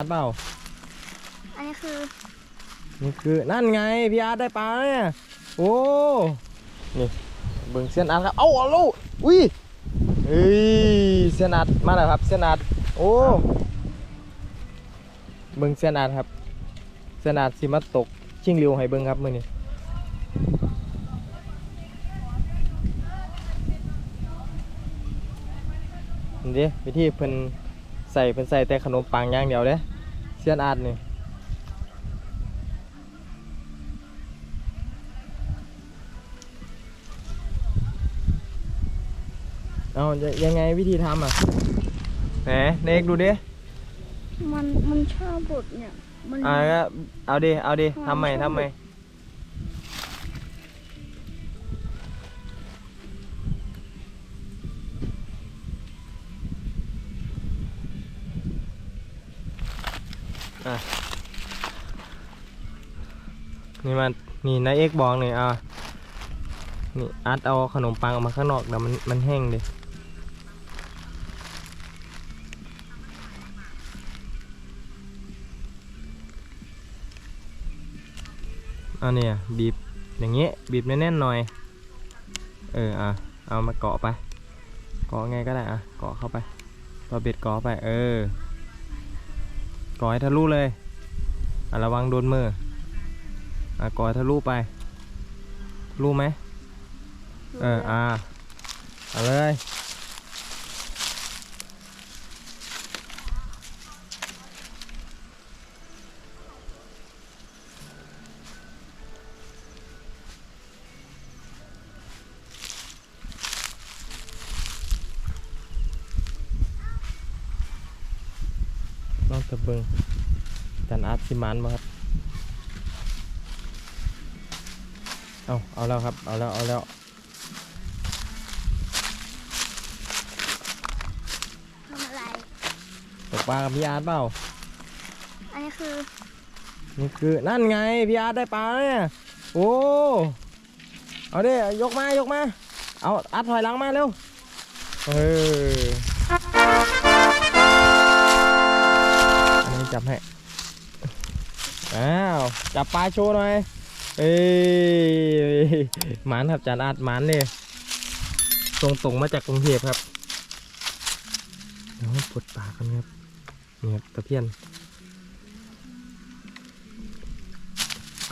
อาร์ตเปล่าอันนี้คือนี่คือนั่นไงพี่อาร์ตได้ปลาแล้วเนี่ยโอ้นี่เบิ่งเส้นอาร์ตครับเอ้าเอาลูกอุ้ยเฮ้ยเส้นอาร์ตมาแล้วครับเส้นอาร์ตโอ้เบิ่งเส้นอาร์ตครับเส้นอาร์ตสิมาตกชิงริวให้เบิ่งครับมื้อนี้นี่เด้วิธีเพิ่น ใส่เพิ่นใส่แต่ขนมปังอย่างเดียวเด้เส้นอาร์ตนี่เอาจะยังไงวิธีทำอะไหนเนกดูดิมันมันชอบบดเนี่ยมัน อ่าก็เอาดิเอาดิอ๋อทำใหม่ชอบทำใหม่ อะนี่มันนี่นายเอกบอกนี่อะนี่อาร์ตเอาขนมปังออกมาข้างนอกเดี๋ยวมันมันแห้งดิอันนี้บีบอย่างเงี้ยบีบแน่นๆหน่อย เอออะเอามาเกาะไป เกาะไงก็ได้อะเกาะเข้าไปต่อเบ็ดเกาะไปเออ กาะให้ทะลุเลยอะระวังโดนมืออะกาะให้ทะลุไปทะลุไหมเอออะเอาเลย ตะเบิงจันอาร์ตซิมันมาครับ เอาเอาแล้วครับ เอาแล้ว เอาแล้ว ทำอะไร ตกปลากับพี่อาร์ตเปล่า อันนี้คือนี่คือ นั่นไง พี่อาร์ตได้ปลาแล้วเนี่ย โอ้ เอาดิยกมายกมา เอาอาร์ตถอยหลังมาเร็ว เออ จับให้ อ้าว จับปลาโชว์หน่อย เอ้ยหมานครับจานอาร์ตหมานเนี่ยตรงตรงๆมาจากกรุงเทพครับเดี๋ยวปลดปลากันครับนี่ครับตะเพียน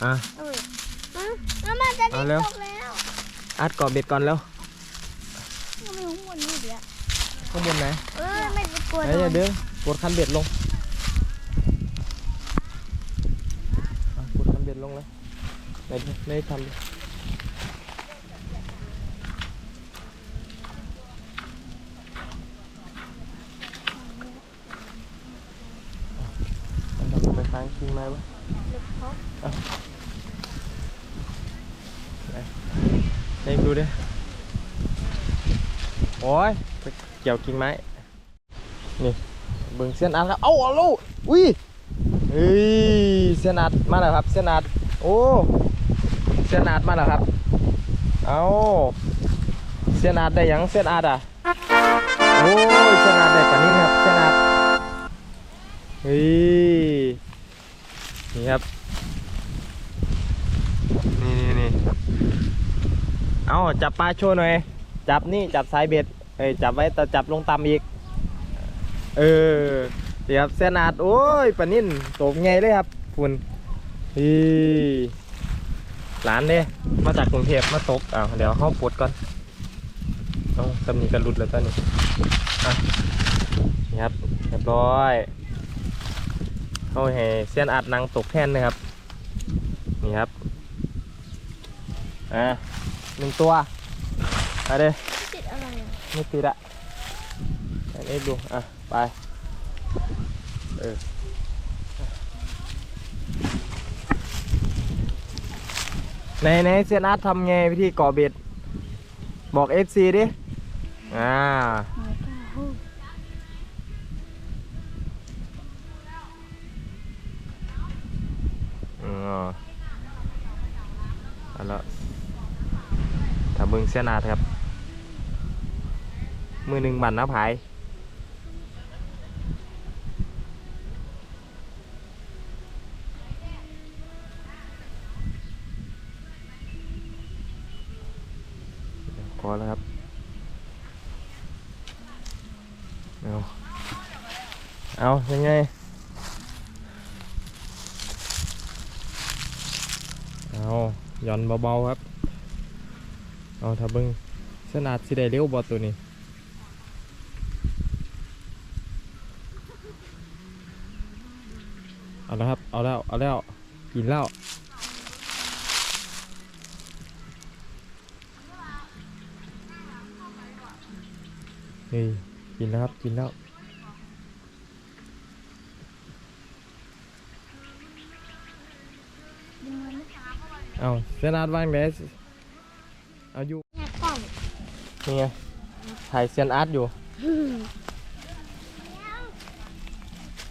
อะเอ้ยอะแล้วมันจะได้เอาเร็วตกแล้วอาร์ตกรอบเบ็ดก่อนแล้วก็ไม่รู้หมดนี่เดี๋ยวข้างบนไหนเออไม่ได้กลัวไหนโดอย่านดึงกดคันเบ็ดลงอะกดคันเบ็ดลงเลย ไหนดิไหนทำดิมันทำไปค้างคิงไหมวะเองดูดิโอ้ยไปเกี่ยวกิ่งไม้นี่ เบิ่งเส้นอัดครับเอ้าเอาลูกอุ้ยเฮ้ยเส้นอัดมาแล้วครับเส้นอัดโอ้เส้นอัดมาแล้วครับ เอาเส้นอัดได้หยังเส้นอัดอะ โอ้ยเส้นอัดได้ปานนี้ครับเส้นอัดเฮ้ยนี่ครับ นี่นี่นี่เอาจับปลาโชว์หน่อย จับนี่จับสายเบ็ดเอ้ยจับไว้แต่จับลงต่ำอีก เออเดี๋ยวครับเส้นอาดโอ้ยปลานิ่นโตบไงเลยครับคุณฮี หลานเด้มาจากกรุงเทพมาตกอ้าวเดี๋ยวห้องปวดก่อนเอาตำนิกันหลุดแล้วตอนนี้อะนี่ครับเรียบร้อยเขาให้เส้นอัดนางตกแท่นนะครับ นี่ครับ อะหนึ่งตัวไปเลยติดอะไรไม่ติดอะอันนี้ดู อะ ไป เออ ในในเซียนอาร์ตทำไงวิธีก่อเบ็ด บอก FC ดิ อ่าไม่กล้าพูดอืมเอาละถ้าเบิ่งเสียนาดครับ มือหนึ่งบันน้าผาย อแล้วครับเอา เอายังไงเอาย่อนเบาๆครับ เอาถ้าเบิ้งสนาดสิได้เร็วบอตัวนี้เอาแล้วครับ เอาแล้ว เอาแล้ว กินแล้วเฮ้ยกินแล้วครับ กินแล้ว ดึงมันไหม เอาเสยนาดวางเลยเอาอยู่แงะกล้องนี่ไงถ่ายเซียนอาร์ตอยู่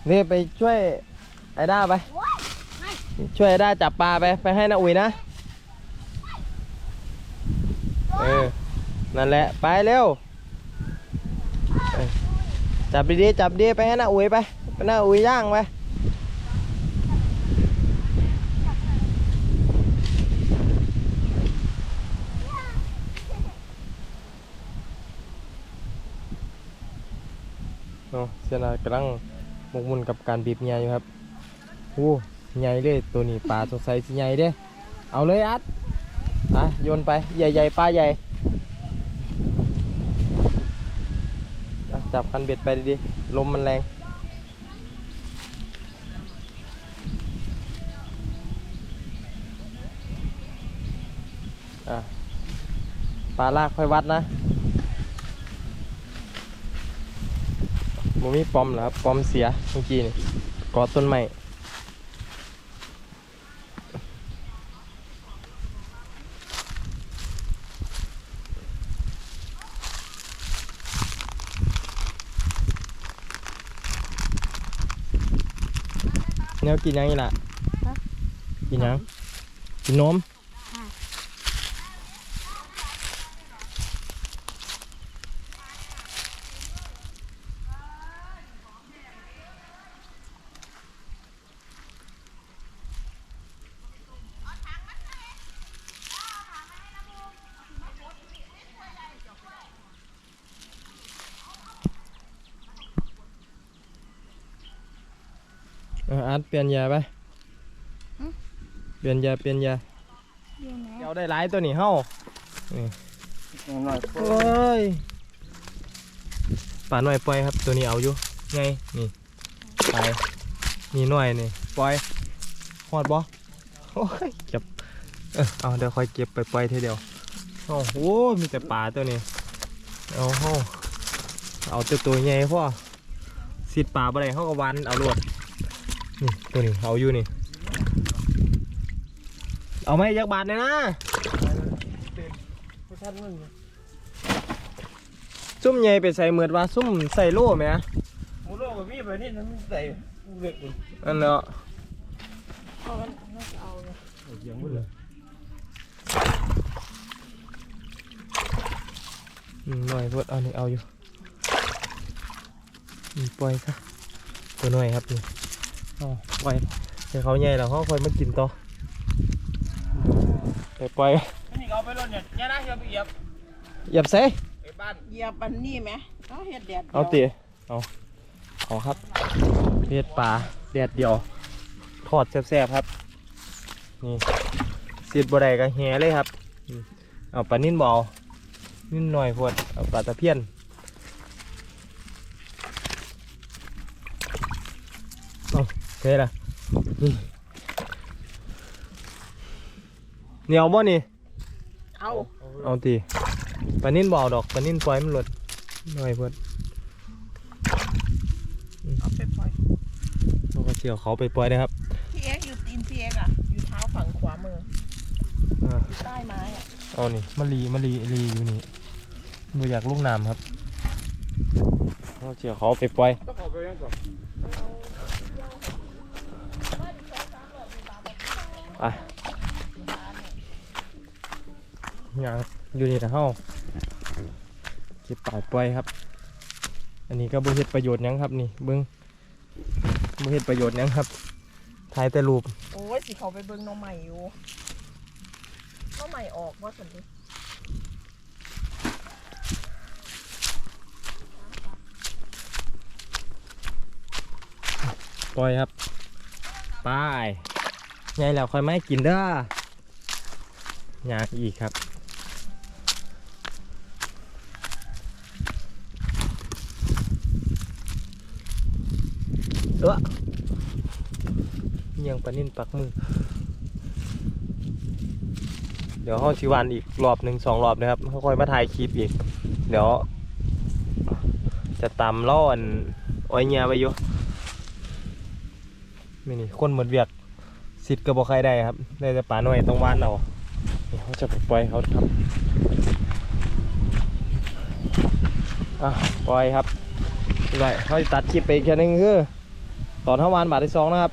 นี่ไปช่วยไอ้ด้าไป ช่วยไอ้ด้าจับปลาไป ไปให้นาอุ๋ยนะ เออ นั่นแหละ ไปเร็วเออจับดีๆจับดีไปให้นาอุ๋ยไป ไปนาอุ๋ยย่างไป เสียนากำลังหมกมุ่นกับการบีบใหญ่อยู่ครับโอ้ใหญ่เลยตัวนี้ปลาสงสัยสิใหญ่เด้เอาเลยอัดอะโยนไปใหญ่ๆปลาใหญ่อะจับคันเบ็ดไปดีๆลมมันแรงอะปลาลากค่อยวัดนะ บ่มีปอมเหรอครับปอมเสียเมื่อกี้นี่กอต้นไม้แนวกินยังอีกล่ะกินยังกินนม อออาร์ตเปลี่ยนยาไปเปลี่ยนยาเปลี่ยนยาเดี๋ยวนะเดี๋ยวได้หลายตัวนี่เฮ้านี่หน่อยโอ้ยปลาหน่อยปล่อยครับตัวนี้เอาอยู่ไงนี่ไปนี่หน่อยนี่ปล่อยหอดบ่โอ้ยเก็บเออเอาเดี๋ยวค่อยเก็บไปปล่อยทีเดียวโอ้โหมีแต่ปลาตัวนี้เอาเฮาเอาตัวตัวใหญ่พ่อสิดปลาบ่ได้เฮาก็วันเอาลวด นี่ตัวนี้เอาอยู่นี่ เอาไหมยักบาทเลยนะท่านมึงซุ่มใหญ่ไปใส่เหมือดว่าซุ่มใส่โล่ไหมมูโลกับมีแบบนี้นั้นใส่เลือกอันเนาะเอากันน่าจะเอาเลยยังไม่เลยอืมหน่อยพดเอานี่เอาอยู่ปล่อยซะตัวหน่อยครับนี่ ปล่อยให้เขาใหญ่แล้วเขาค่อยมากินต่อไปปล่อยนี่เอาไปรถเนี่ยเนี่ยนะอย่าไปเหยียบเหยียบใส่ไปบ้านเหยียบอันนี้ไหมเอาเห็ดแดดดียวเอาตีเอาเอาครับเลียดปลาแดดเดียวทอดแซ่บๆครับนี่สิดบัวใดก็แหเลยครับอืมเอาปลานิ่นบเอกนิ่นหน่อยพวดเอาปลาตะเพียน เอาเท่ละนี่เหนียวบ่นี่ เอาเอาตีปลานิ่นบ่เอาดอกปลานิ่นปล่อยมันหลดหน่อยเพื่อนเอาไปปล่อยเราก็เชี่ยวเขาไปปล่อยนะครับพี่เอ็กอยู่ตีนพี่เอ็กอะ อยู่เท้าฝั่งขวามืออ่าอยู่ใต้ไม้อะเอานี่มารีมารีรีอยู่นี่บ่อยากลูกน้ำครับเราเชี่ยวเขาไปปล่อย ไปอย่างอยู่ในห้าเก็บป่าปล่อยครับ อันนี้ก็บริเฮ็ดประโยชน์ยังครับนี่เบื้องบริเฮ็ดประโยชน์ยังครับถ่ายแต่รูปโอ้ยสิเขาไปเบื้องน้องใหม่อยู่น้องใหม่ออกว่าสนดิปล่อยครับ ไปายไงแล้วค่อยไม่กินเด้อยากอีกครับเออยังปลานิ่นปักมือ เดี๋ยวห้องชิวันอีกรอบหนึ่งสองรอบนะครับค่อยๆมาถ่ายคลิปอีก เดี๋ยว จะตำล่ออันอ้อยเงียไปอยู่ไม่นี่คนเหมือนเวียก สิทธิ์ก็บอกใครได้ครับได้แต่ป่าหน่อยต้องวานเอานี่เขาจะปล่อยเขาครับอะปล่อยครับไปเขาจะตัดคลิปไปอีกแค่นึงคือตอนเท่าวานบาทที่สองนะครับ